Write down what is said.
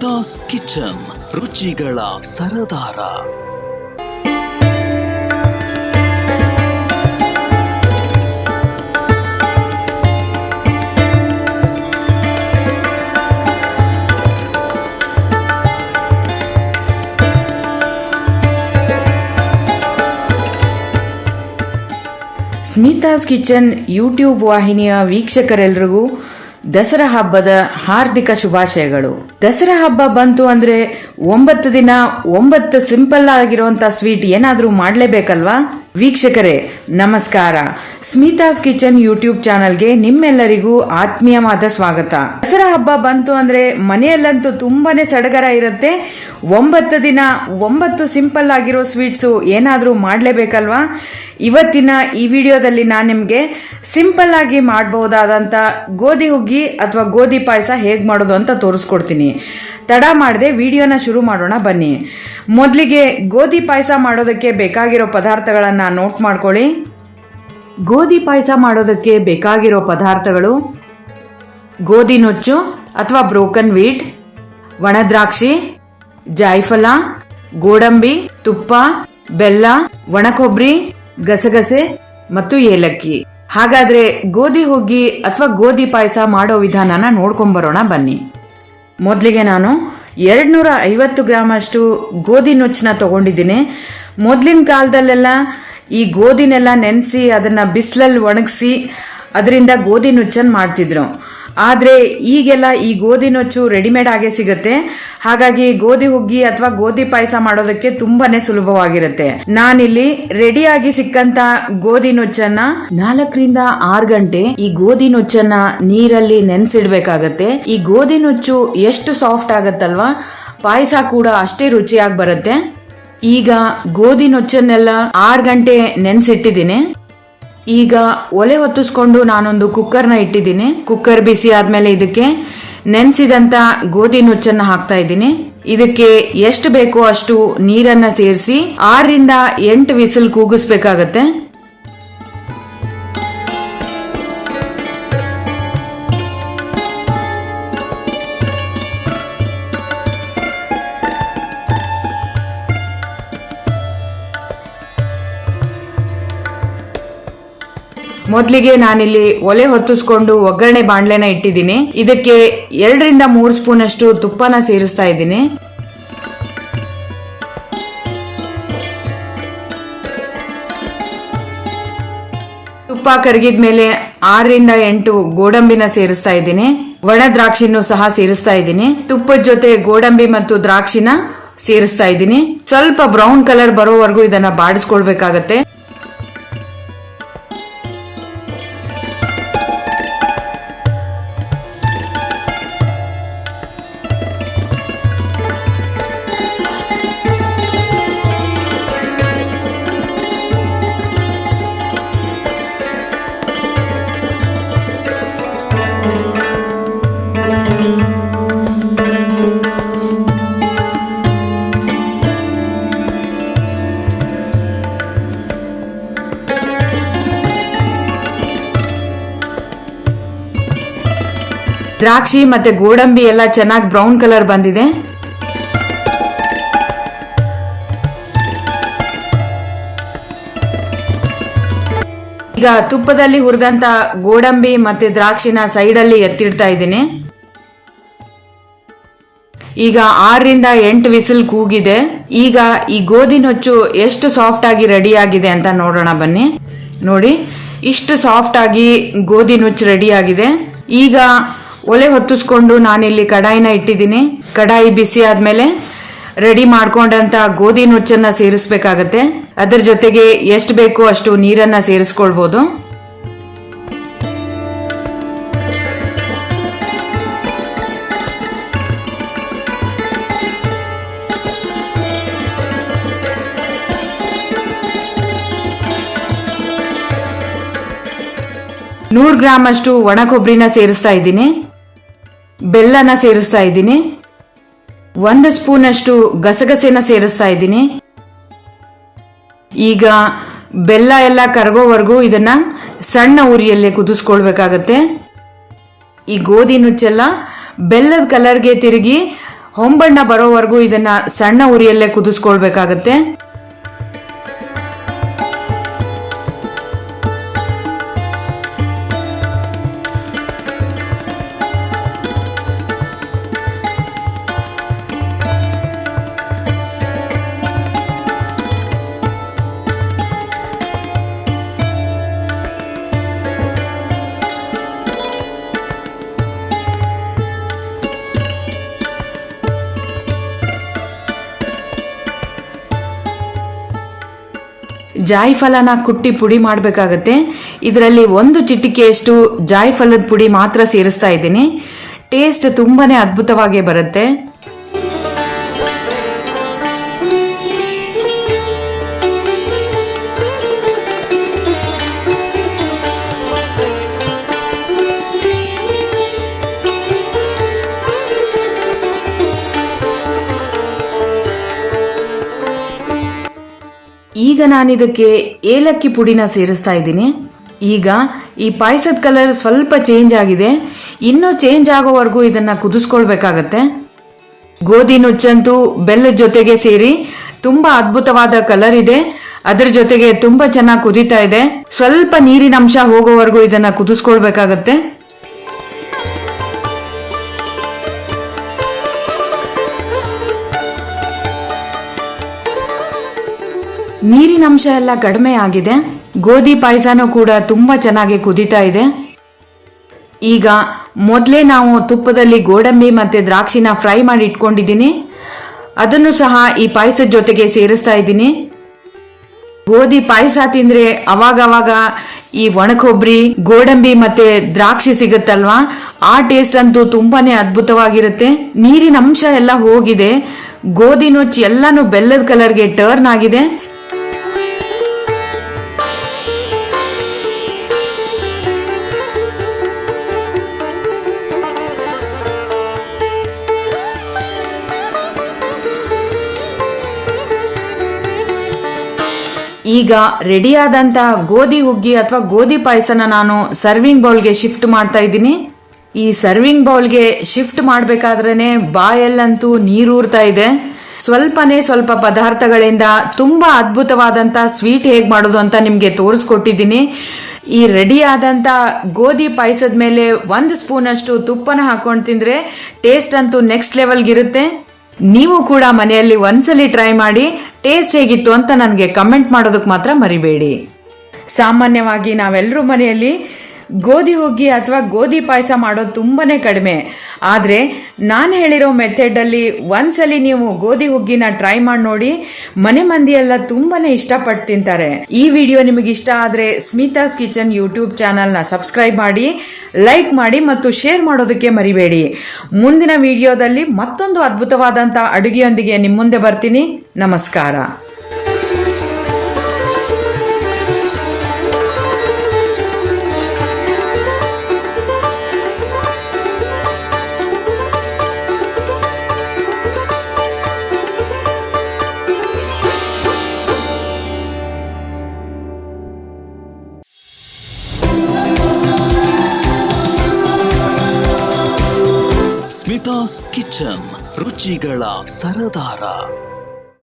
Smitha's kitchen ರುಚಿಗಳ ಸರದಾರ Smitha's kitchen YouTube ವಾಹಿನಿಯ ವೀಕ್ಷಕರೆಲ್ಲರಿಗೂ ದಸರಾ ಹಬ್ಬದ ಹಾರ್ದಿಕ ಶುಭಾಶಯಗಳು. ದಸರಾ ಹಬ್ಬ ಬಂತು ಅಂದ್ರೆ ಒಂಬತ್ತು ದಿನ ಒಂಬತ್ತು ಸಿಂಪಲ್ ಆಗಿರುವಂತ ಸ್ವೀಟ್ ಏನಾದರೂ ಮಾಡಲೇಬೇಕಲ್ವಾ? ವೀಕ್ಷಕರೇ, ನಮಸ್ಕಾರ. ಸ್ಮಿತಾಸ್ ಕಿಚನ್ ಯೂಟ್ಯೂಬ್ ಚಾನಲ್ಗೆ ನಿಮ್ಮೆಲ್ಲರಿಗೂ ಆತ್ಮೀಯವಾದ ಸ್ವಾಗತ. ದಸರಾ ಹಬ್ಬ ಬಂತು ಅಂದ್ರೆ ಮನೆಯಲ್ಲಂತೂ ತುಂಬಾನೇ ಸಡಗರ ಇರುತ್ತೆ. ಒಂಬತ್ತು ದಿನ ಒಂಬತ್ತು ಸಿಂಪಲ್ ಆಗಿರೋ ಸ್ವೀಟ್ಸು ಏನಾದರೂ ಮಾಡಲೇಬೇಕಲ್ವಾ? ಇವತ್ತಿನ ಈ ವಿಡಿಯೋದಲ್ಲಿ ನಾನು ನಿಮಗೆ ಸಿಂಪಲ್ ಆಗಿ ಮಾಡಬಹುದಾದಂಥ ಗೋಧಿ ಹುಗ್ಗಿ ಅಥವಾ ಗೋಧಿ ಪಾಯಸ ಹೇಗೆ ಮಾಡೋದು ಅಂತ ತೋರಿಸ್ಕೊಡ್ತೀನಿ. ತಡ ಮಾಡದೆ ವಿಡಿಯೋನ ಶುರು ಮಾಡೋಣ, ಬನ್ನಿ. ಮೊದಲಿಗೆ ಗೋಧಿ ಪಾಯಸ ಮಾಡೋದಕ್ಕೆ ಬೇಕಾಗಿರೋ ಪದಾರ್ಥಗಳನ್ನು ನೋಟ್ ಮಾಡ್ಕೊಳ್ಳಿ. ಗೋಧಿ ಪಾಯಸ ಮಾಡೋದಕ್ಕೆ ಬೇಕಾಗಿರೋ ಪದಾರ್ಥಗಳು ಗೋಧಿ ನುಚ್ಚು ಅಥವಾ ಬ್ರೋಕನ್ ವೀಟ್ ಒಣದ್ರಾಕ್ಷಿ, ಜಾಯ್ಫಲ, ಗೋಡಂಬಿ, ತುಪ್ಪ, ಬೆಲ್ಲ ಒಣಕೊಬ್ಬರಿ ಗಸಗಸೆ ಮತ್ತು ಏಲಕ್ಕಿ. ಹಾಗಾದ್ರೆ ಗೋಧಿ ಹುಗ್ಗಿ ಅಥವಾ ಗೋಧಿ ಪಾಯಸ ಮಾಡೋ ವಿಧಾನನ ನೋಡ್ಕೊಂಬರೋಣ ಬನ್ನಿ. ಮೊದಲಿಗೆ ನಾನು ಎರಡ್ನೂರ ಐವತ್ತು ಗ್ರಾಮ್ ಅಷ್ಟು ಗೋಧಿ ನುಚ್ಚನ್ನ ತಗೊಂಡಿದ್ದೀನಿ. ಮೊದಲಿನ ಕಾಲದಲ್ಲೆಲ್ಲ ಈ ಗೋಧಿನೆಲ್ಲ ನೆನೆಸಿ ಅದನ್ನ ಬಿಸಿಲಲ್ಲಿ ಒಣಗಿಸಿ ಅದರಿಂದ ಗೋಧಿ ನುಚ್ಚನ್ನು ಮಾಡ್ತಿದ್ರು. ಆದರೆ ಈಗೆಲ್ಲ ಈ ಗೋಧಿ ನೊಚ್ಚು ರೆಡಿಮೇಡ್ ಆಗೇ ಸಿಗುತ್ತೆ. ಹಾಗಾಗಿ ಗೋಧಿ ಹುಗ್ಗಿ ಅಥವಾ ಗೋಧಿ ಪಾಯಸ ಮಾಡೋದಕ್ಕೆ ತುಂಬಾನೇ ಸುಲಭವಾಗಿರುತ್ತೆ. ನಾನಿಲ್ಲಿ ರೆಡಿಯಾಗಿ ಸಿಕ್ಕಂತ ಗೋಧಿ ನೊಚ್ಚನ್ನ ನಾಲ್ಕರಿಂದ ಆರು ಗಂಟೆ ಈ ಗೋಧಿ ನೊಚ್ಚನ್ನ ನೀರಲ್ಲಿ ನೆನೆಸಿಡ್ಬೇಕಾಗತ್ತೆ. ಈ ಗೋಧಿ ನೊಚ್ಚು ಎಷ್ಟು ಸಾಫ್ಟ್ ಆಗತ್ತಲ್ವಾ? ಪಾಯಸ ಕೂಡ ಅಷ್ಟೇ ರುಚಿಯಾಗಿ ಬರುತ್ತೆ. ಈಗ ಗೋಧಿ ನೊಚ್ಚನ್ನೆಲ್ಲ ಆರು ಗಂಟೆ ನೆನೆಸಿಟ್ಟಿದ್ದೀನಿ. ಈಗ ಒಲೆ ಹೊತ್ತಿಸ್ಕೊಂಡು ನಾನೊಂದು ಕುಕ್ಕರ್ನ ಇಟ್ಟಿದ್ದೀನಿ. ಕುಕ್ಕರ್ ಬಿಸಿ ಆದಮೇಲೆ ಇದಕ್ಕೆ ನೆನೆಸಿದಂಥ ಗೋಧಿ ನುಚ್ಚನ್ನ ಹಾಕ್ತಾ ಇದ್ದೀನಿ. ಇದಕ್ಕೆ ಎಷ್ಟು ಬೇಕೋ ಅಷ್ಟು ನೀರನ್ನ ಸೇರಿಸಿ ಆರರಿಂದ ಎಂಟು ವಿಸಿಲ್ ಕೂಗಿಸ್ಬೇಕಾಗತ್ತೆ. ಮೊದಲಿಗೆ ನಾನಿಲ್ಲಿ ಒಲೆ ಹೊತ್ತಿಸ್ಕೊಂಡು ಒಗ್ಗರಣೆ ಬಾಣ್ಲೆನ ಇಟ್ಟಿದ್ದೀನಿ. ಇದಕ್ಕೆ ಎರಡರಿಂದ ಮೂರು ಸ್ಪೂನ್ ಅಷ್ಟು ತುಪ್ಪನ ಸೇರಿಸ್ತಾ ಇದ್ದೀನಿ. ತುಪ್ಪ ಕರಗಿದ ಮೇಲೆ ಆರರಿಂದ ಎಂಟು ಗೋಡಂಬಿನ ಸೇರಿಸ್ತಾ ಇದ್ದೀನಿ. ಒಣ ದ್ರಾಕ್ಷಿನೂ ಸಹ ಸೇರಿಸ್ತಾ ಇದ್ದೀನಿ. ತುಪ್ಪದ ಜೊತೆ ಗೋಡಂಬಿ ಮತ್ತು ದ್ರಾಕ್ಷಿನ ಸೇರಿಸ್ತಾ ಇದ್ದೀನಿ. ಸ್ವಲ್ಪ ಬ್ರೌನ್ ಕಲರ್ ಬರೋವರೆಗೂ ಇದನ್ನ ಬಾಡಿಸ್ಕೊಳ್ಬೇಕಾಗತ್ತೆ. ದ್ರಾಕ್ಷಿ ಮತ್ತೆ ಗೋಡಂಬಿ ಎಲ್ಲ ಚೆನ್ನಾಗಿ ಬ್ರೌನ್ ಕಲರ್ ಬಂದಿದೆ. ಈಗ ತುಪ್ಪದಲ್ಲಿ ಹುರಿದಂತ ಗೋಡಂಬಿ ಮತ್ತೆ ದ್ರಾಕ್ಷಿನ ಸೈಡಲ್ಲಿ ಎತ್ತಿಡ್ತಾ ಇದ್ದೀನಿ. ಈಗ ಆರರಿಂದ ಎಂಟು ವಿಸಿಲ್ ಕೂಗಿದೆ. ಈಗ ಈ ಗೋಧಿ ನುಚ್ಚು ಎಷ್ಟು ಸಾಫ್ಟ್ ಆಗಿ ರೆಡಿ ಆಗಿದೆ ಅಂತ ನೋಡೋಣ ಬನ್ನಿ. ನೋಡಿ, ಇಷ್ಟು ಸಾಫ್ಟ್ ಆಗಿ ಗೋಧಿ ನುಚ್ಚು ರೆಡಿ ಆಗಿದೆ. ಈಗ ಒಲೆ ಹೊತ್ತಿಸ್ಕೊಂಡು ನಾನಿಲ್ಲಿ ಕಡಾಯಿನ ಇಟ್ಟಿದ್ದೀನಿ. ಕಡಾಯಿ ಬಿಸಿ ಆದಮೇಲೆ ರೆಡಿ ಮಾಡ್ಕೊಂಡಂತ ಗೋಧಿ ನುಚ್ಚನ್ನ ಸೇರಿಸ್ಬೇಕಾಗತ್ತೆ. ಅದರ ಜೊತೆಗೆ ಎಷ್ಟು ಬೇಕೋ ಅಷ್ಟು ನೀರನ್ನ ಸೇರಿಸ್ಕೊಳ್ಬೋದು. ನೂರು ಗ್ರಾಮ್ ಅಷ್ಟು ಒಣ ಕೊಬ್ಬರಿನ ಸೇರಿಸ್ತಾ ಇದ್ದೀನಿ. ಬೆಲ್ಲನ ಸೇರಿಸ್ತಾ ಇದ್ದೀನಿ. ಒಂದು ಸ್ಪೂನ್ ಅಷ್ಟು ಗಸಗಸೆನ ಸೇರಿಸ್ತಾ ಇದ್ದೀನಿ. ಈಗ ಬೆಲ್ಲ ಎಲ್ಲ ಕರಗೋವರೆಗೂ ಇದನ್ನ ಸಣ್ಣ ಉರಿಯಲ್ಲೇ ಕುದಿಸ್ಕೊಳ್ಬೇಕಾಗತ್ತೆ. ಈ ಗೋಧಿ ನುಚ್ಚೆಲ್ಲ ಬೆಲ್ಲದ ಕಲರ್ಗೆ ತಿರುಗಿ ಹೊಂಬಣ್ಣ ಬರೋವರೆಗೂ ಇದನ್ನ ಸಣ್ಣ ಉರಿಯಲ್ಲೇ ಕುದಿಸ್ಕೊಳ್ಬೇಕಾಗತ್ತೆ. ಜಾಯಿಫಲನ ಕುಟ್ಟಿ ಪುಡಿ ಮಾಡಬೇಕಾಗತ್ತೆ. ಇದರಲ್ಲಿ ಒಂದು ಚಿಟಿಕೆಯಷ್ಟು ಜಾಯಿಫಲದ ಪುಡಿ ಮಾತ್ರ ಸೇರಿಸ್ತಾ ಇದ್ದೀನಿ. ಟೇಸ್ಟ್ ತುಂಬಾ ಅದ್ಭುತವಾಗಿ ಬರುತ್ತೆ. ಈಗ ನಾನಿದಕ್ಕೆ ಏಲಕ್ಕಿ ಪುಡಿನ ಸೇರಿಸ್ತಾ ಇದ್ದೀನಿ. ಈಗ ಈ ಪಾಯಸದ ಕಲರ್ ಸ್ವಲ್ಪ ಚೇಂಜ್ ಆಗಿದೆ. ಇನ್ನೂ ಚೇಂಜ್ ಆಗೋವರೆಗೂ ಇದನ್ನ ಕುದಿಸ್ಕೊಳ್ಬೇಕಾಗತ್ತೆ. ಗೋಧಿ ನುಚ್ಚಂತೂ ಬೆಲ್ಲದ ಜೊತೆಗೆ ಸೇರಿ ತುಂಬಾ ಅದ್ಭುತವಾದ ಕಲರ್ ಇದೆ. ಅದರ ಜೊತೆಗೆ ತುಂಬಾ ಚೆನ್ನಾಗಿ ಕುದೀತಾ ಇದೆ. ಸ್ವಲ್ಪ ನೀರಿನ ಅಂಶ ಹೋಗೋವರೆಗೂ ಇದನ್ನ ಕುದಿಸ್ಕೊಳ್ಬೇಕಾಗತ್ತೆ. ನೀರಿನ ಅಂಶ ಎಲ್ಲ ಕಡಿಮೆ ಆಗಿದೆ. ಗೋಧಿ ಪಾಯಸನೂ ಕೂಡ ತುಂಬ ಚೆನ್ನಾಗಿ ಕುದೀತಾ ಇದೆ. ಈಗ ಮೊದಲೇ ನಾವು ತುಪ್ಪದಲ್ಲಿ ಗೋಡಂಬಿ ಮತ್ತು ದ್ರಾಕ್ಷಿನ ಫ್ರೈ ಮಾಡಿ ಇಟ್ಕೊಂಡಿದ್ದೀನಿ. ಅದನ್ನು ಸಹ ಈ ಪಾಯಸದ ಜೊತೆಗೆ ಸೇರಿಸ್ತಾ ಇದ್ದೀನಿ. ಗೋಧಿ ಪಾಯಸ ತಿಂದರೆ ಅವಾಗವಾಗ ಈ ಒಣಕೊಬ್ಬರಿ, ಗೋಡಂಬಿ ಮತ್ತು ದ್ರಾಕ್ಷಿ ಸಿಗುತ್ತಲ್ವಾ? ಆ ಟೇಸ್ಟ್ ಅಂತೂ ತುಂಬಾ ಅದ್ಭುತವಾಗಿರುತ್ತೆ. ನೀರಿನ ಅಂಶ ಎಲ್ಲ ಹೋಗಿದೆ. ಗೋಧಿ ನುಚ್ಚು ಎಲ್ಲಾನು ಬೆಲ್ಲದ ಕಲರ್ಗೆ ಟರ್ನ್ ಆಗಿದೆ. ಈಗ ರೆಡಿಯಾದಂತಹ ಗೋಧಿ ಹುಗ್ಗಿ ಅಥವಾ ಗೋಧಿ ಪಾಯಸನ ನಾನು ಸರ್ವಿಂಗ್ ಬೌಲ್ಗೆ ಶಿಫ್ಟ್ ಮಾಡ್ತಾ ಇದ್ದೀನಿ. ಈ ಸರ್ವಿಂಗ್ ಬೌಲ್ಗೆ ಶಿಫ್ಟ್ ಮಾಡಬೇಕಾದ್ರೇನೆ ಬಾಯಲ್ಲಂತೂ ನೀರೂರ್ತಾ ಇದೆ. ಸ್ವಲ್ಪನೇ ಸ್ವಲ್ಪ ಪದಾರ್ಥಗಳಿಂದ ತುಂಬಾ ಅದ್ಭುತವಾದಂತ ಸ್ವೀಟ್ ಹೇಗೆ ಮಾಡೋದು ಅಂತ ನಿಮಗೆ ತೋರಿಸ್ಕೊಟ್ಟಿದ್ದೀನಿ. ಈ ರೆಡಿ ಆದಂತ ಗೋಧಿ ಪಾಯಸದ ಮೇಲೆ ಒಂದು ಸ್ಪೂನ್ ಅಷ್ಟು ತುಪ್ಪನ ಹಾಕೊಂಡು ತಿಂದರೆ ಟೇಸ್ಟ್ ಅಂತೂ ನೆಕ್ಸ್ಟ್ ಲೆವೆಲ್ಗಿರುತ್ತೆ ನೀವು ಕೂಡ ಮನೆಯಲ್ಲಿ ಒಂದ್ಸಲಿ ಟ್ರೈ ಮಾಡಿ ಟೇಸ್ಟ್ ಹೇಗಿತ್ತು ಅಂತ ನನಗೆ ಕಮೆಂಟ್ ಮಾಡೋದಕ್ಕೆ ಮಾತ್ರ ಮರಿಬೇಡಿ. ಸಾಮಾನ್ಯವಾಗಿ ನಾವೆಲ್ಲರೂ ಮನೆಯಲ್ಲಿ ಗೋಧಿ ಹುಗ್ಗಿ ಅಥವಾ ಗೋಧಿ ಪಾಯಸ ಮಾಡೋದು ತುಂಬಾನೇ ಕಡಿಮೆ. ಆದರೆ ನಾನು ಹೇಳಿರೋ ಮೆಥಡಲ್ಲಿ ಒಂದ್ಸಲಿ ನೀವು ಗೋಧಿ ಹುಗ್ಗಿನ ಟ್ರೈ ಮಾಡಿ ನೋಡಿ, ಮನೆ ಮಂದಿ ಎಲ್ಲ ತುಂಬಾನೇ ಇಷ್ಟಪಟ್ಟು ತಿಂತಾರೆ. ಈ ವಿಡಿಯೋ ನಿಮಗೆ ಇಷ್ಟ ಆದರೆ ಸ್ಮಿತಾಸ್ ಕಿಚನ್ ಯೂಟ್ಯೂಬ್ ಚಾನಲ್ನ ಸಬ್ಸ್ಕ್ರೈಬ್ ಮಾಡಿ, ಲೈಕ್ ಮಾಡಿ ಮತ್ತು ಶೇರ್ ಮಾಡೋದಕ್ಕೆ ಮರಿಬೇಡಿ. ಮುಂದಿನ ವಿಡಿಯೋದಲ್ಲಿ ಮತ್ತೊಂದು ಅದ್ಭುತವಾದಂಥ ಅಡುಗೆಯೊಂದಿಗೆ ನಿಮ್ಮ ಮುಂದೆ ಬರ್ತೀನಿ. ನಮಸ್ಕಾರ. ಕಿಚನ್ ರುಚಿಗಳ ಸರದಾರ